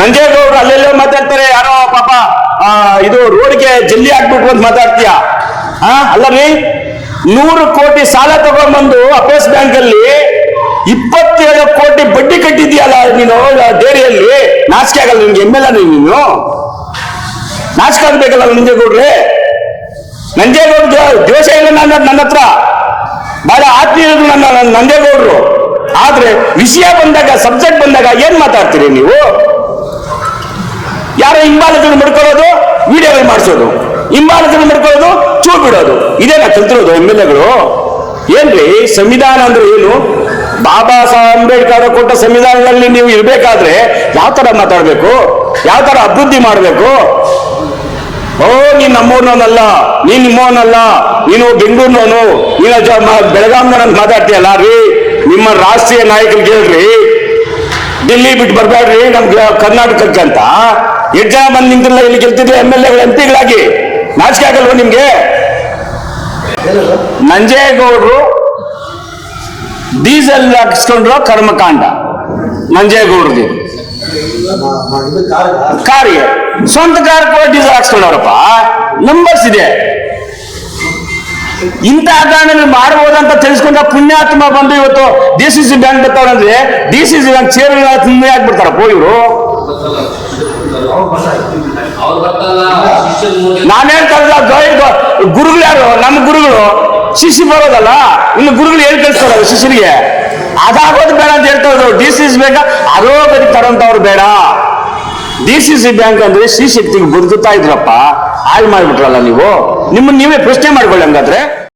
ನಂಜೇಗೌಡರು ಅಲ್ಲೆಲ್ಲೋ ಮಾತಾಡ್ತಾರೆ, ಯಾರೋ ಪಾಪ ಇದು ರೋಡ್ಗೆ ಜಲ್ಲಿ ಹಾಕ್ಬಿಟ್ಟು ಅಂತ ಮಾತಾಡ್ತೀಯ? ಹಾ ಅಲ್ಲ ರೀ ನೂರು ಕೋಟಿ ಸಾಲ ತಗೊಂಡ್ಬಂದು ಅಪೇಸ್ ಬ್ಯಾಂಕ್ ಅಲ್ಲಿ ಇಪ್ಪತ್ತೇಳು ಕೋಟಿ ಬಡ್ಡಿ ಕಟ್ಟಿದ್ಯಲ್ಲ ನೀನು, ಡೇರಿಯಲ್ಲಿ? ನಾಚಿಕೆ ಆಗಲ್ಲ ನಿಮ್ಗೆ ಎಂ ಎಲ್ ನೀನು? ನಾಚಿಕೆ ಆಗ್ಬೇಕಲ್ಲ ನಂಜೇಗೌಡ್ರೆ? ನಂಜೇಗೌಡ ದ್ವೇಷ ಇಲ್ಲ ನನ್ನ ನನ್ನ ಹತ್ರ. ಬಹಳ ಆತ್ಮೀಯರು ನನ್ನ ನಂಜೇಗೌಡರು. ಆದ್ರೆ ವಿಷಯ ಬಂದಾಗ, ಸಬ್ಜೆಕ್ಟ್ ಬಂದಾಗ ಏನ್ ಮಾತಾಡ್ತೀರಿ ನೀವು? ಯಾರೋ ಹಿಂಬಾಲಕರು ಮಡ್ಕೊಳ್ಳೋದು, ವಿಡಿಯೋಗಳು ಮಾಡಿಸೋದು. ಹಿಂಬಾಲಕರು ಮಡ್ಕೊಳ್ಳೋದು ಚೂ ಬಿಡೋದು. ಇದೇನ ಕಲ್ತಿರೋದು ಎಂ ಎಲ್ ಎಗಳು ಏನ್ರಿ, ಸಂವಿಧಾನ ಅಂದ್ರೆ ಏನು? ಬಾಬಾ ಸಾಹೇಬ್ ಅಂಬೇಡ್ಕರ್ ಕೊಟ್ಟ ಸಂವಿಧಾನದಲ್ಲಿ ನೀವು ಇರಬೇಕಾದ್ರೆ ಯಾವ ತರ ಮಾತಾಡ್ಬೇಕು? ಯಾವ ತರ ಅಭಿವೃದ್ಧಿ ಮಾಡಬೇಕು? ಓ, ನೀನ್ ನಮ್ಮೂರ್ನವನಲ್ಲ, ನೀನ್ ನಿಮ್ಮವನಲ್ಲ, ನೀನು ಬೆಂಗಳೂರಿನವನು, ನೀನು ಬೆಳಗಾಂನ ಮಾತಾಡ್ತೀಯಲ್ಲ ರೀ? ನಿಮ್ಮ ರಾಷ್ಟ್ರೀಯ ನಾಯಕರಿಗೆ ಹೇಳ್ರಿ. ಡೆಲ್ಲಿ ಬಿಟ್ಟು ಬರಬೇಡ್ರಿ, ನಮ್ಗೆ ಕರ್ನಾಟಕಕ್ಕೆ ಅಂತ. ಎಷ್ಟು ಜನ ಬಂದು ನಿಂತಿಲ್ಲ, ಇಲ್ಲಿ ಗೆಲ್ತಿದ್ರು ಎಂ ಎಲ್ ಎಗಳು, ಎಂ ಪಿಗಳಾಗಿ. ನಾಚಿಕೆ ಆಗಲ್ವ ನಿಮ್ಗೆ? ನಂಜೇಗೌಡರು ಡೀಸೆಲ್ ಹಾಕಿಸ್ಕೊಂಡ್ರು ಕರ್ಮಕಾಂಡ. ನಂಜೇಗೌಡ್ರದ್ದು ಕಾರ್ಯ. ಸ್ವಂತ ಕಾರ್ ಕೂಡ ಡೀಸೆಲ್ ಹಾಕ್ಸ್ಕೊಂಡವ್ರಪ್ಪ. ನಂಬರ್ಸ್ ಇದೆ. ಇಂಥ ಮಾಡಬಹುದು ಅಂತ ತಿಳಿಸ್ಕೊಂಡ ಪುಣ್ಯಾತ್ಮ ಬಂದು ಇವತ್ತು D C C bank ಬರ್ತಾವಂದ್ರೆ D C C bank chair ತಿಂದೇ ಹಾಕ್ಬಿಡ್ತಾರಪ್ಪ ಇವರು? ನಾನು ಹೇಳ್ತಾ ಗುರುಗಳು ಯಾರು? ನಮ್ಮ ಗುರುಗಳು. ಶಿಷ್ಯ ಬರೋದಲ್ಲ? ಇನ್ನು ಗುರುಗಳು ಹೇಳಿ ಕಳಿಸ್ತಾರ ಶಿಷ್ಯರಿಗೆ? ಅದಾಗೋದು ಬೇಡ ಅಂತ ಹೇಳ್ತಾ ಇದ್ರು. ಡಿ ಸಿ ಸಿ ಬ್ಯಾಂಕ್ ಅದೋ ಬರೀ ತರಂತವ್ರು ಬೇಡ. ಡಿ ಸಿ ಸಿ ಬ್ಯಾಂಕ್ ಅಂದ್ರೆ ಶ್ರೀ ಶಕ್ತಿಗೆ ಬದುಕುತ್ತಾ ಇದ್ರಪ್ಪ. ಹಾಳು ಮಾಡಿಬಿಟ್ರಲ್ಲ ನೀವು? ನಿಮ್ಮನ್ನ ನೀವೇ ಪ್ರಶ್ನೆ ಮಾಡ್ಕೊಳ್ಳಿ ಹಂಗಾದ್ರೆ.